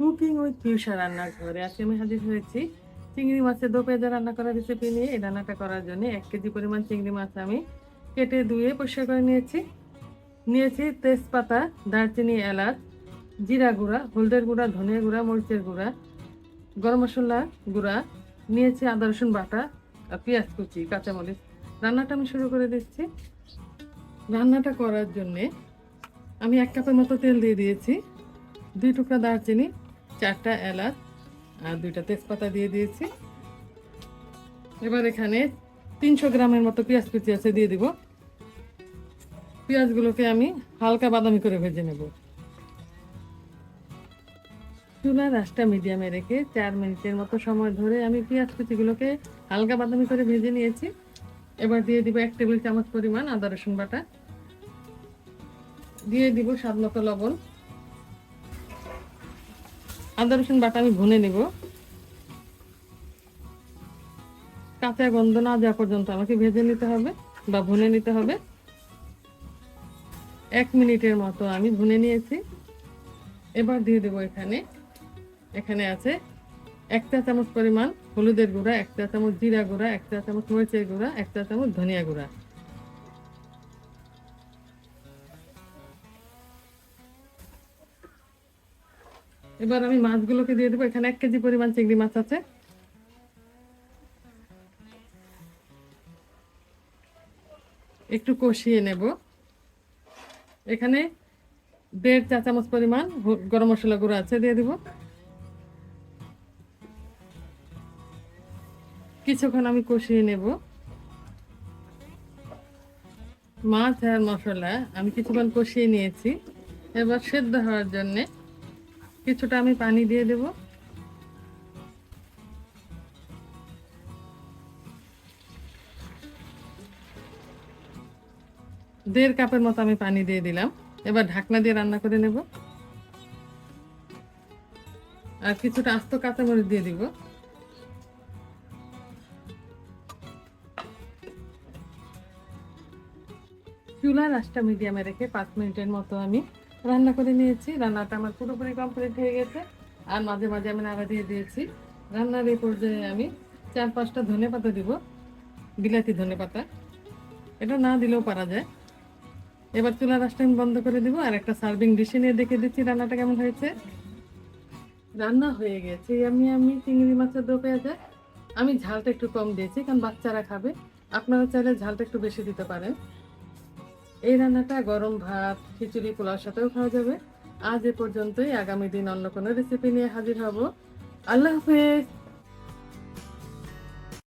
Cooking with পিউষা রান্নার ঘরে। আজকে আমি হাজির হয়েছি চিংড়ি মাছের দো পেঁয়াজা রান্না করার রেসিপি নিয়ে। এই রান্নাটা করার জন্য এক কেজি পরিমাণ চিংড়ি মাছ আমি কেটে ধুয়ে পরিষ্কার করে নিয়েছি। নিয়েছি তেজপাতা, দারচিনি, এলাচ, জিরা গুঁড়া, হলদের গুঁড়া, ধনিয়া গুঁড়া, মরিচের গুঁড়া, গরম মশলা গুঁড়া। নিয়েছি আদা, রসুন বাটা, আর পেঁয়াজ কুচি, কাঁচামরিচ। রান্নাটা আমি শুরু করে দিচ্ছি। রান্নাটা করার জন্যে আমি এক কাপের মতো তেল দিয়ে দিয়েছি। দুই টুকরা দারচিনি চারটা এলাচ আর দুইটা তেজপাতা দিয়ে দিয়েছি। এবার এখানে তিনশো গ্রামের মতো পেঁয়াজ কুচি আছে, দিয়ে দিব। পেঁয়াজগুলোকে আমি হালকা বাদামি করে ভেজে নেব। চুলার রাসটা মিডিয়ামে রেখে চার মিনিটের মতো সময় ধরে আমি পেঁয়াজ কুচিগুলোকে হালকা বাদামি করে ভেজে নিয়েছি। এবার দিয়ে দিব এক টেবিল চামচ পরিমাণ আদা রসুন বাটা। দিয়ে দিব স্বাদ মতো লবণ। আদা রসুন বাটা আমি ভুনে নেব। কাঁচা গন্ধ না যাওয়া পর্যন্ত আমাকে ভেজে নিতে হবে বা ভুনে নিতে হবে। এক মিনিটের মতো আমি ভুনে নিয়েছি। এবার দিয়ে দেবো এখানে এখানে আছে এক চা চামচ পরিমাণ হলুদের গুঁড়া, এক চা চামচ জিরা গুঁড়া, এক চা চামচ মরিচের গুঁড়া, এক চা চামচ ধনিয়া গুঁড়া। এবার আমি মাছগুলোকে দিয়ে দেবো। এখানে এক কেজি পরিমাণ চিংড়ি মাছ আছে। একটু কষিয়ে নেব। এখানে দেড় চা চামচ পরিমাণ গরম মশলা গুঁড়ো আছে, দিয়ে দিব। কিছুক্ষণ আমি কষিয়ে নেব। মাছ আর মশলা আমি কিছুক্ষণ কষিয়ে নিয়েছি। এবার সেদ্ধ হওয়ার জন্যে কিছুটা আমি পানি দিয়ে দেব। দেড় কাপের মতো আমি পানি দিয়ে দিলাম। এবার ঢাকনা দিয়ে রান্না করে নেব। আর কিছুটা আস্ত কাঁচামরিচ দিয়ে দিব। চুলার আঁচটা মিডিয়ামে রেখে পাঁচ মিনিটের মতো আমি রান্না করে নিয়েছি। রান্নাটা আমার পুরোপুরি কমপ্লিট হয়ে গেছে। আর মাঝে মাঝে আমি নাড়া দিয়ে দিয়েছি। রান্নার এই পর্যায়ে আমি চার পাঁচটা ধনে পাতা দিব। বিলাতি ধনে পাতা। এটা না দিলেও পারা যায়। এবার চুলার আঁচটা আমি বন্ধ করে দিব আর একটা সার্ভিং ডিশে নিয়ে দেখে দিচ্ছি রান্নাটা কেমন হয়েছে। রান্না হয়ে গেছে। আমি আমি চিংড়ি মাছের দো পেঁয়াজা। আমি ঝালটা একটু কম দিয়েছি, কারণ বাচ্চারা খাবে। আপনারা চাইলে ঝালটা একটু বেশি দিতে পারেন। এই রান্নাটা গরম ভাত, খিচুড়ি, পোলাওর সাথেও খাওয়া যাবে। আজ এ পর্যন্তই। আগামী দিন অন্য কোনো রেসিপি নিয়ে হাজির হব। আল্লাহ হাফেজ।